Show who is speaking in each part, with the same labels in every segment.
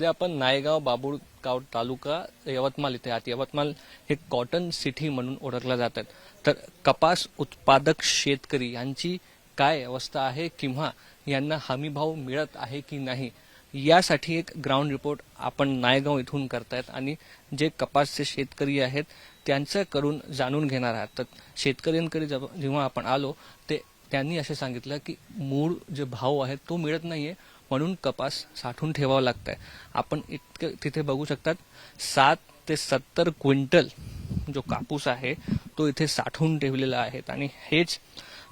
Speaker 1: सध्या आपण नायगाव बाबुळगाव तालुका यवतमाळ इथे आहात. यवतमाल हे कॉटन सिटी म्हणून ओळखलं जातात तर कपास उत्पादक शेतकरी यांची काय अवस्था आहे किंवा यांना हमीभाव मिळत आहे की नाही यासाठी एक ग्राउंड रिपोर्ट आपण नायगाव इथून करतायत आणि जे कपासचे शेतकरी आहेत त्यांचं करून जाणून घेणार आहात. तर शेतकऱ्यांकडे जेव्हा आपण आलो ते त्यांनी असे सांगितलं की मूळ जे भाव आहे तो मिळत नाहीये. म्हणून कपास साठवून ठेवावा लागतंय. आपण इतकं तिथे बघू शकतात सात ते सत्तर क्विंटल जो कापूस आहे तो इथे साठवून ठेवलेला आहे. आणि हेच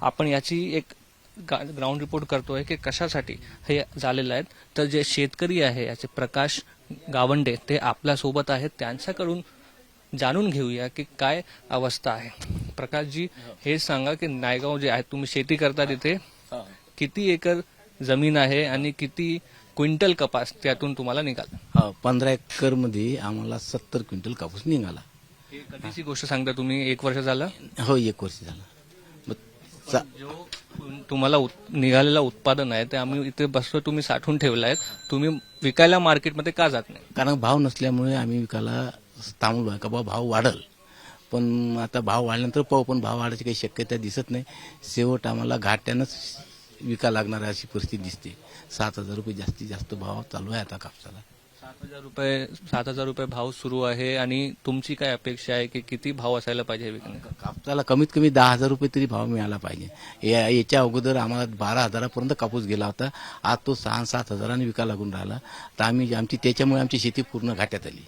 Speaker 1: आपण याची एक ग्राउंड रिपोर्ट करतोय की कशासाठी हे झालेलं आहे. तर जे शेतकरी आहे याचे प्रकाश गावंडे ते आपल्यासोबत आहेत. त्यांच्याकडून जाणून घेऊया की काय अवस्था आहे. प्रकाशजी हे. सांगा की नायगाव जे आहे तुम्ही शेती करता तिथे. किती एकर जमीन आहे आणि किती क्विंटल कपास त्यातून तुम्हाला निघाला?
Speaker 2: हा, पंधरा एकरमध्ये आम्हाला सत्तर क्विंटल कापूस निघाला.
Speaker 1: हे कधीची गोष्ट सांगता तुम्ही? एक वर्ष झालं?
Speaker 2: हो एक वर्ष झालं. मग चा-
Speaker 1: जो तुम्हाला उत- निघालेला उत्पादन आहे ते आम्ही इथे बसतो तुम्ही साठवून ठेवलाय. तुम्ही विकायला मार्केटमध्ये का जात नाही?
Speaker 2: कारण भाव नसल्यामुळे आम्ही विकायला थांबलो आहे का बा भाव वाढल. पण आता भाव वाढल्यानंतर पाहू पण भाव वाढायची काही शक्यता दिसत नाही. शेवट आम्हाला घाट्यानंच विका लागणार आहे अशी परिस्थिती दिसते. सात हजार रुपये जास्तीत जास्त भाव चालू आहे आता कापसाला.
Speaker 1: सात हजार रुपये सात हजार रुपये भाव सुरू आहे आणि तुमची काय अपेक्षा आहे की किती भाव असायला पाहिजे विकणे
Speaker 2: कापसाला कमीत कमी दहा हजार रुपये तरी भाव मिळाला पाहिजे. या- याच्या अगोदर आम्हाला बारा हजारापर्यंत कापूस गेला होता. आज तो सहा सात हजारांनी विका लागून राहिला. तर आम्ही आमची त्याच्यामुळे आमची शेती पूर्ण घाट्यात आली.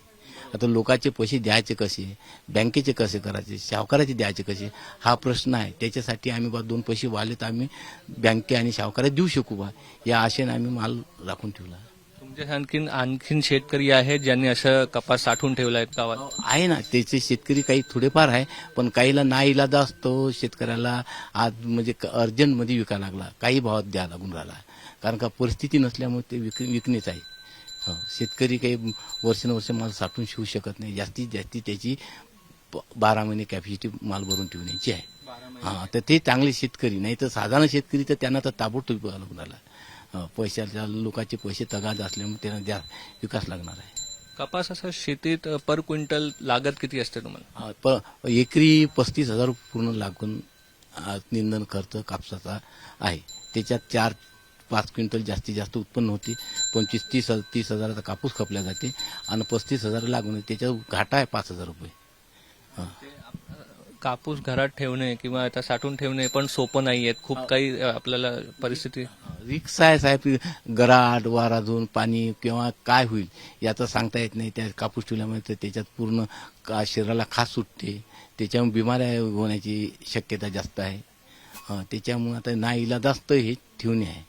Speaker 2: आता लोकांचे पैसे द्यायचे कसे? बँकेचे कसे करायचे? सावकाराचे द्यायचे कसे? हा प्रश्न आहे. त्याच्यासाठी आम्ही बा दोन पैसे वाढले तर आम्ही बँके आणि सावकारात देऊ शकू बा. या आशेने आम्ही माल राखून ठेवला.
Speaker 1: तुमच्या आणखीन आणखीन शेतकरी आहेत ज्यांनी असं कपास साठवून ठेवला आहे गावात?
Speaker 2: आहे ना. त्याचे शेतकरी काही थोडेफार आहे पण काहीला ना इलाज असतो शेतकऱ्याला आज म्हणजे अर्जंटमध्ये विका लागला. काही भावात द्या लागून राहिला. कारण का परिस्थिती नसल्यामुळे ते विक विकणेच आहे. शेतकरी काही वर्षानुवर्ष माल साठवून शिवू शकत नाही. जास्तीत जास्त त्याची बारा महिने कॅपॅसिटी माल भरून ठेवण्याची आहे. हा तर ते चांगले शेतकरी नाही तर साधारण शेतकरी तर त्यांना तर ताबडतोब हो, पैशाच्या लोकांचे पैसे तगाद असल्यामुळे त्यांना द्या विकास लागणार आहे.
Speaker 1: कपास असं शेतीत पर क्विंटल लागत किती असते तुम्हाला?
Speaker 2: एकरी पस्तीस हजार पूर्ण लागून निंदन खर्च कापसाचा आहे. त्याच्यात चार पाच क्विंटल जास्तीत जास्त उत्पन्न होते. पंचवीस तीस तीस हजाराचा कापूस खपल्या जाते आणि पस्तीस हजार लागून. त्याच्यात घाटा आहे पाच हजार रुपये.
Speaker 1: कापूस घरात ठेवणे किंवा आता साठवून ठेवणे पण सोपं नाही आहेत. खूप काही आपल्याला परिस्थिती
Speaker 2: रिक्स आहे साहेब गराड वाराधून पाणी किंवा काय होईल याचं सांगता येत नाही. त्या कापूस ठेवल्यामुळे तर त्याच्यात पूर्ण शरीराला खास सुटते. त्याच्यामुळे बिमाऱ्या होण्याची शक्यता जास्त आहे. त्याच्यामुळे आता ना इलाजास्त हे ठेवणे आहे.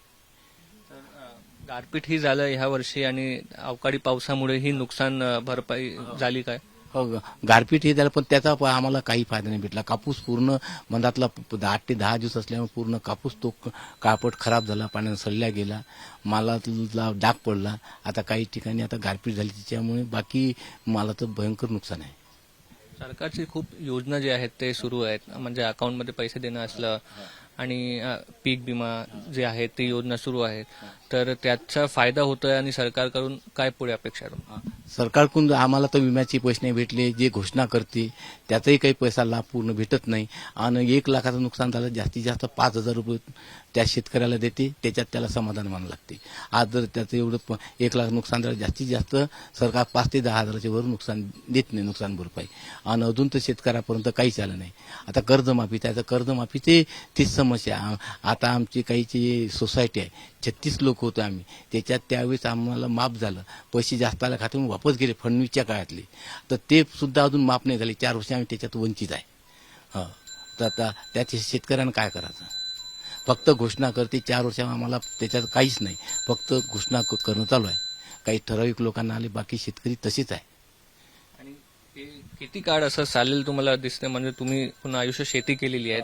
Speaker 1: गारपीट ही झालं ह्या वर्षी आणि अवकाळी पावसामुळे ही नुकसान भरपाई झाली काय?
Speaker 2: हो गारपीट हे झालं पण त्याचा आम्हाला काही फायदा नाही भेटला. कापूस पूर्ण मधातला प- आठ ते दहा दिवस असल्यामुळे पूर्ण कापूस तो क- कापड खराब झाला पाण्यानं सडल्या गेला मालातला डाग पडला. आता काही ठिकाणी आता गारपीट झाली त्याच्यामुळे बाकी मालाचं भयंकर नुकसान आहे.
Speaker 1: सरकारची खूप योजना जे आहेत ते सुरू आहेत. म्हणजे अकाउंटमध्ये पैसे देणं असलं आणि पीक विमा जे आहे ती योजना सुरू आहे तर त्याचा फायदा होतोय आणि सरकारकडून काय पुढे अपेक्षा
Speaker 2: सरकारकडून आम्हाला तर विम्याचे पैसे नाही भेटले जे घोषणा करते त्याचाही काही पैसा लाभ पूर्ण भेटत नाही. आणि एक लाखाचं नुकसान झालं जास्तीत जास्त पाच हजार रुपये त्या शेतकऱ्याला देते त्याच्यात त्याला समाधान मानावं लागते आज जर त्याचं एवढं प- एक लाख नुकसान झालं जास्तीत जास्त सरकार पाच ते दहा हजाराच्या वर नुकसान देत नाही नुकसान भरपाई. आणि अजून तर शेतकऱ्यापर्यंत काहीच आलं नाही. आता कर्जमाफी त्याचं कर्जमाफीचे तीच समस्या आता आमची काहीची सोसायटी आहे छत्तीस लोक होतो आम्ही. त्याच्यात त्यावेळेस आम्हाला माफ झालं. पैसे जास्त आल्या खात्यातून वापस गेले फडणवीसच्या काळातले. तर ते सुद्धा अजून माफ नाही झाले. चार वर्ष आम्ही त्याच्यात वंचित आहे. हो. तर आता त्याचे शेतकऱ्यांना काय करायचं? फक्त घोषणा करते चार वर्ष आम्हाला त्याच्यात काहीच नाही. फक्त घोषणा करणं चालू आहे. काही ठराविक लोकांना आले बाकी शेतकरी तसेच आहे.
Speaker 1: आणि किती काळ असं चालेल तुम्हाला दिसते? म्हणजे तुम्ही पुन्हा आयुष्य शेती केलेली आहे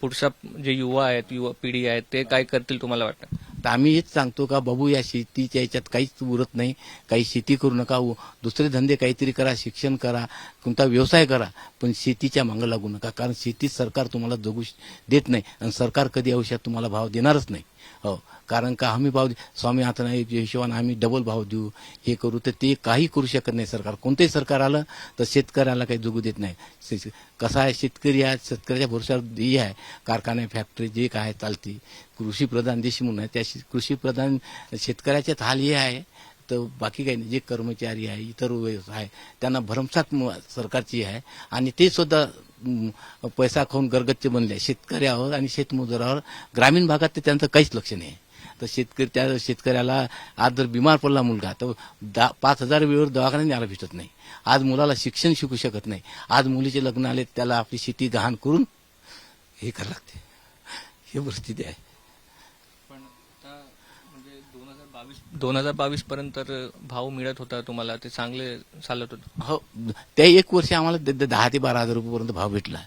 Speaker 1: पुढचा जे युवा आहेत युवा पिढी आहेत ते काय करतील तुम्हाला वाटतं?
Speaker 2: तर आम्ही हेच सांगतो का बाबू या शेतीच्या याच्यात काहीच उरत नाही. काही शेती करू नका. दुसरे धंदे काहीतरी करा शिक्षण करा कोणता व्यवसाय करा पण शेतीच्या मागं लागू नका. कारण शेतीत सरकार तुम्हाला जगू देत नाही. आणि सरकार कधी आयुष्यात तुम्हाला भाव देणारच नाही. हो कारण का हमी भाव स्वामी आता नाही हिशोबाने आम्ही डबल भाव देऊ हे करू तर ते काही करू शकत नाही सरकार. कोणतंही सरकार आलं तर शेतकऱ्याला काही जगू देत नाही. शे- कसा आहे शेतकरी आहे शेतकऱ्याच्या भरोश्यावर हे आहे. कारखाने फॅक्टरी जे काय चालते. कृषीप्रधान देश म्हणून आहे त्या कृषीप्रधान शेतकऱ्याच्यात हाल हे आहे. तर बाकी काही नाही. जे कर्मचारी आहे इतर व्यवसाय आहे त्यांना भरमसाठ म- सरकारची आहे. आणि ते सुद्धा पैसा खाऊन गरगच्च बनले. शेतकऱ्यावर आणि शेतमजुरावर ग्रामीण भागात ते त्यांचं काहीच लक्ष नाही. तर शेतकरी त्या शेतकऱ्याला आज जर बिमार पडला मुलगा तर दा पाच हजार वेळेवर दवाखान्यात न्यायला भेटत नाही. आज मुलाला शिक्षण शिकू शकत नाही. आज मुलीचे लग्न आले त्याला आपली शेती गहाण करून हे करावं लागते. ही परिस्थिती आहे
Speaker 1: पण आता म्हणजे दोन हजार बावीस पर्यंत तर भाव मिळत होता तुम्हाला ते चांगले चालत होते.
Speaker 2: हो त्या एक वर्षी आम्हाला द- द- दहा ते बारा हजार रुपयेपर्यंत भाव भेटला.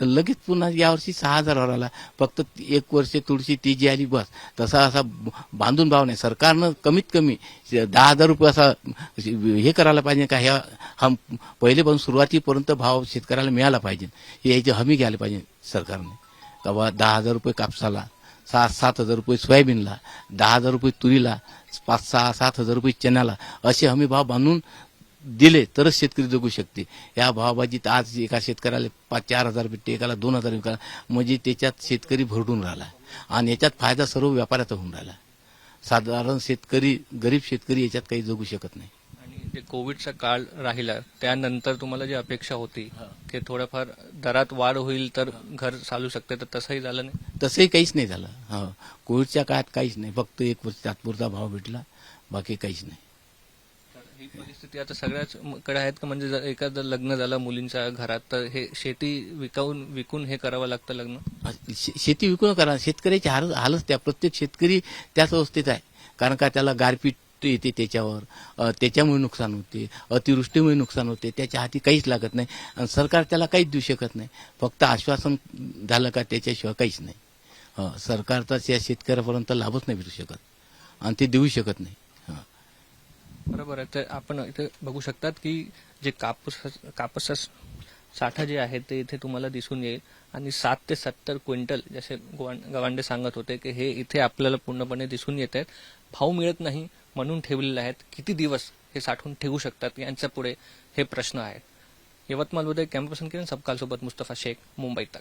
Speaker 2: तर लगेच पुन्हा यावर्षी सहा हजारावर आला. फक्त एक वर्ष तुळशी ती जी आली बस. तसा असा ब- बांधून भाव नाही. सरकारनं कमीत कमी दहा हजार रुपये असा हे करायला पाहिजे का? ह्या हम पहिलेपासून सुरुवातीपर्यंत भाव शेतकऱ्याला मिळाला पाहिजे. हे याची हमी घ्यायला पाहिजे सरकारने. का बा दहा हजार रुपये कापसाला सहा सात हजार रुपये सोयाबीनला दहा हजार रुपये तुरीला पाच सहा सात हजार रुपये चण्याला असे हमी भाव बांधून दिले तरच शेतकरी जगू शकते. या भावबाजीत आज एका शेतकऱ्याला पाच चार हजार भेटते एकाला दोन हजार विकायला म्हणजे त्याच्यात शेतकरी भरडून राहिला. आणि याच्यात फायदा सर्व व्यापाऱ्याचा होऊन राहिला. साधारण शेतकरी गरीब शेतकरी याच्यात काही जगू शकत नाही.
Speaker 1: जे कोविडचा काळ राहिला त्यानंतर तुम्हाला जी अपेक्षा होती की थोडंफार दरात वाढ होईल तर घर चालू शकते तर तसंही झालं नाही?
Speaker 2: तसंही काहीच नाही झालं. हो. कोविडच्या काळात काहीच नाही. फक्त एक वर्ष तात्पुरता भाव भेटला बाकी काहीच नाही.
Speaker 1: ही परिस्थिती आता सगळ्याच म- कडे आहेत का? म्हणजे जर एखादं लग्न झालं मुलींच्या घरात तर हे शेती विकावून विकून हे करावं लागतं लग्न?
Speaker 2: शेती विकून करा शेतकऱ्याची हाल हालच त्या प्रत्येक शेतकरी त्याच अवस्थेत आहे. कारण का त्याला गारपीट येते त्याच्यावर. त्याच्यामुळे नुकसान होते. अतिवृष्टीमुळे नुकसान होते. त्याच्या हाती काहीच लागत नाही. आणि सरकार त्याला काहीच देऊ शकत नाही. फक्त आश्वासन झालं का त्याच्याशिवाय काहीच नाही. अ, सरकारचा या शेतकऱ्यापर्यंत लाभच नाही भेटू शकत. आणि ते देऊ शकत नाही.
Speaker 1: बरोबर आहे. तर आपण इथे बघू शकतात की जे कापूस कापसा साठा जे आहे ते इथे तुम्हाला दिसून येईल. आणि सात ते सत्तर क्विंटल जसे गवां- गवांडे सांगत होते की हे इथे आपल्याला पूर्णपणे दिसून येत आहेत. भाव मिळत नाही. म्हणून ठेवलेले आहेत. किती दिवस हे साठवून ठेवू शकतात? यांच्या पुढे हे प्रश्न आहेत. यवतमाळमध्ये कॅम्पसन किरण सबकाल सोबत मुस्तफा शेख मुंबई तक